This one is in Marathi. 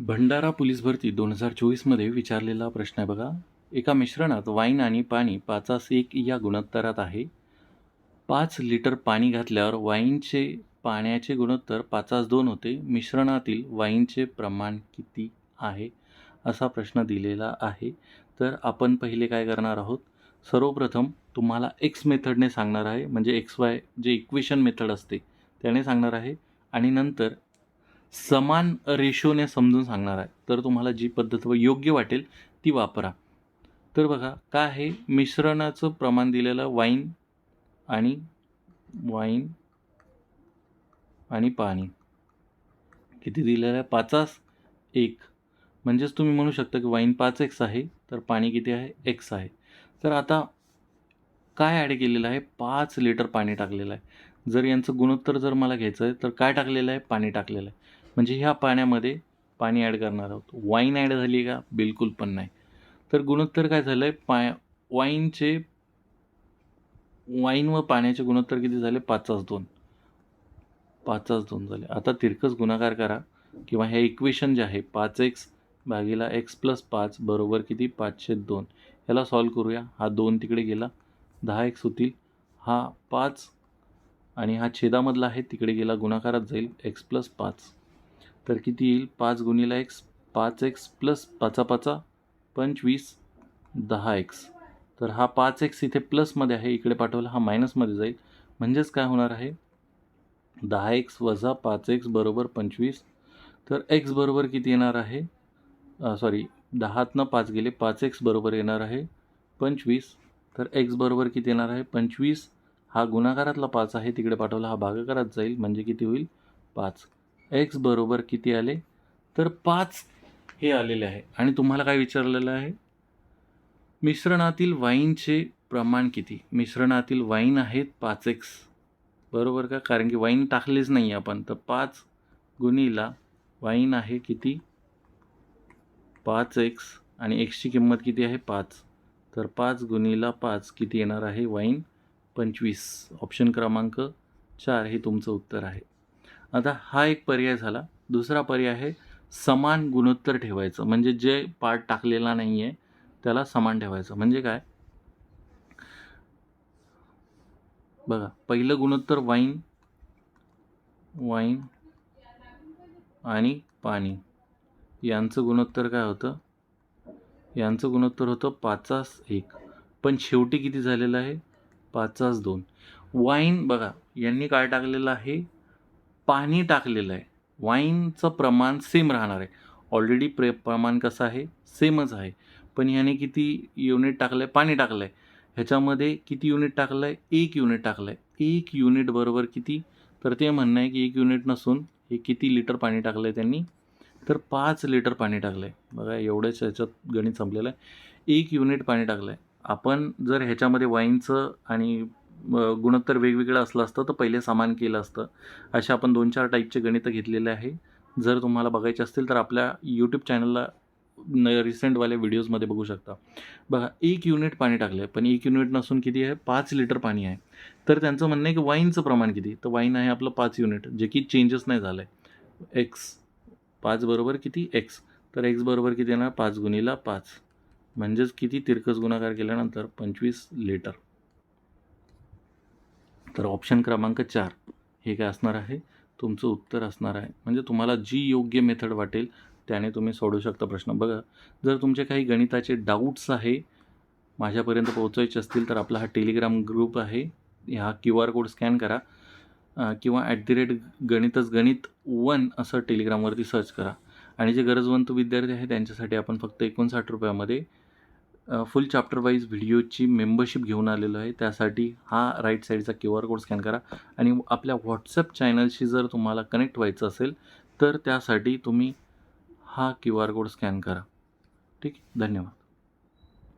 भंडारा पोलीस भरती दोन हजार चोवीसमध्ये विचारलेला प्रश्न आहे बघा. एका मिश्रणात वाईन आणि पाणी पाचास एक या गुणोत्तरात आहे. पाच लिटर पाणी घातल्यावर वाईनचे पाण्याचे गुणोत्तर पाचास दोन होते. मिश्रणातील वाईनचे प्रमाण किती आहे असा प्रश्न दिलेला आहे. तर आपण पहिले काय करणार आहोत? सर्वप्रथम तुम्हाला एक्स मेथडने सांगणार आहे. म्हणजे एक्स वाय जे इक्वेशन मेथड असते त्याने सांगणार आहे. आणि नंतर समान रेशोने समजून सांगणार आहे. तर तुम्हाला जी पद्धत व योग्य वाटेल ती वापरा. तर बघा काय आहे? मिश्रणाचं प्रमाण दिलेलं वाईन आणि वाईन आणि पाणी. किती दिलेलं आहे? पाचास एक. म्हणजेच तुम्ही म्हणू शकता की वाईन पाच एक्स आहे तर पाणी किती आहे? एक्स आहे. तर आता काय ॲड केलेलं आहे? पाच लिटर पाणी टाकलेलं आहे. जर यांचं गुणोत्तर जर मला घ्यायचं आहे तर काय टाकलेलं आहे? पाणी टाकलेलं आहे. म्हणजे ह्या पाण्यामध्ये पाणी ॲड करणार आहोत. वाईन ॲड झाली का? बिलकुल पण नाही. तर गुणोत्तर काय झालं आहे पा वाईनचे वाईन व पाण्याचे गुणोत्तर किती झाले? पाचाच दोन. पाचाच दोन झाले. आता तिरकस गुणाकार करा किंवा हे इक्वेशन जे आहे पाच एक्स भागीला एक्स प्लस पाच बरोबर किती? पाचशे दोन. याला सॉल्व करूया. हा दोन तिकडे गेला. दहा एक्स होतील. हा पाच आणि हा छेदामधला आहे तिकडे गेला गुणाकारात जाईल. एक्स प्लस पाच. तर किती येईल? पाच गुणिला एक्स पाच एक्स प्लस पाचा पाचा पंचवीस दहा एक्स तर हा पाच एक्स इथे प्लसमध्ये आहे इकडे पाठवला हा मायनसमध्ये जाईल. म्हणजेच काय होणार आहे? दहा एक्स वजा पाच एक्स बरोबर पंचवीस. तर एक्स बरोबर किती येणार आहे? सॉरी दहातनं पाच गेले पाच एक्स बरोबर येणार आहे पंचवीस. तर एक्स बरोबर किती येणार आहे? पंचवीस. हा गुणाकारातला पाच आहे तिकडे पाठवला हा भागाकारात जाईल म्हणजे किती होईल? पाच. एक्स बरोबर किती आले? तर पाच हे आलेले आहे. आणि तुम्हाला काय विचारलेलं आहे? मिश्रणातील वाईनचे प्रमाण किती? मिश्रणातील वाईन आहेत पाच एक्स. बरोबर का? कारण की वाईन टाकलेच नाही आपण. तर पाच गुणीला वाईन आहे किती? पाच एक्स. आणि एक्सची किंमत किती आहे? पाच. तर पाच गुणीला पाच किती येणार आहे? वाईन पंचवीस. ऑप्शन क्रमांक चार हे तुमचं उत्तर आहे. आता हा एक पर्याय झाला. दुसरा पर्याय आहे समान गुणोत्तर ठेवायचं. म्हणजे जे पार्ट टाकलेला नाही आहे त्याला समान ठेवायचं. म्हणजे काय? बघा पहिलं गुणोत्तर वाईन वाईन आणि पाणी. यांचं गुणोत्तर काय होतं? यांचं गुणोत्तर होतं पाचास एक. पण शेवटी किती झालेलं आहे? पाचास दोन. वाईन बघा यांनी काय टाकलेलं आहे? पाणी टाकलेलं आहे. वाईनचं प्रमाण सेम राहणार आहे. ऑलरेडी प्रे प्रमाण कसं आहे? सेमच आहे. पण ह्याने किती युनिट टाकलं आहे पाणी टाकलं आहे ह्याच्यामध्ये किती युनिट टाकलं आहे एक युनिट टाकलं आहे एक युनिट बरोबर किती? तर ते म्हणणं आहे की एक युनिट नसून हे किती लिटर पाणी टाकलं आहे त्यांनी? तर पाच लिटर पाणी टाकलं आहे बघा एवढंच ह्याच्यात गणित संपलेलं आहे. एक युनिट पाणी टाकलं आहे आपण जर ह्याच्यामध्ये वाईनचं आणि गुणोत्तर वेगवेगळं असलं असतं तर पहिले समान केलं असतं. अशा आपण दोन चार टाईपचे गणितं घेतलेले आहे. जर तुम्हाला बघायचे असतील तर आपल्या यूट्यूब चॅनलला न रिसेंटवाल्या व्हिडिओजमध्ये बघू शकता. बघा एक युनिट पाणी टाकलं आहे पण एक युनिट नसून किती आहे? पाच लिटर पाणी आहे. तर त्यांचं म्हणणं आहे की वाईनचं प्रमाण किती? तर वाईन आहे आपलं पाच युनिट जे की चेंजेस नाही झालं आहे एक्स पाच बरोबर किती? एक्स तर एक्स बरोबर किती येणार? पाच गुणीला पाच. म्हणजेच किती तिरकस गुणाकार केल्यानंतर? पंचवीस लिटर तर ऑप्शन क्रमांक चार. हे काय असणार आहे? तुमचं उत्तर असणार आहे. म्हणजे तुम्हाला जी योग्य मेथड वाटेल त्याने तुम्ही सोडू शकता प्रश्न. बघा जर तुमचे काही गणिताचे डाऊट्स आहे माझ्यापर्यंत पोहोचायचे असतील तर आपला हा टेलिग्राम ग्रुप आहे. हा क्यू आर कोड स्कॅन करा. किंवा ॲट दी रेट गणितच गणित वन असं टेलिग्रामवरती सर्च करा. आणि जे गरजवंत विद्यार्थी आहे त्यांच्यासाठी आपण फक्त एकोणसाठ रुपयामध्ये फुल चॅप्टर वाईज व्हिडिओची मेंबरशिप घेऊन आलेलो आहे. त्यासाठी हा राईट साईडचा क्यू आर कोड स्कॅन करा. आणि आपल्या व्हॉट्सअप चॅनलशी जर तुम्हाला कनेक्ट व्हायचं असेल तर त्यासाठी तुम्ही हा क्यू आर कोड स्कॅन करा. ठीक आहे? धन्यवाद.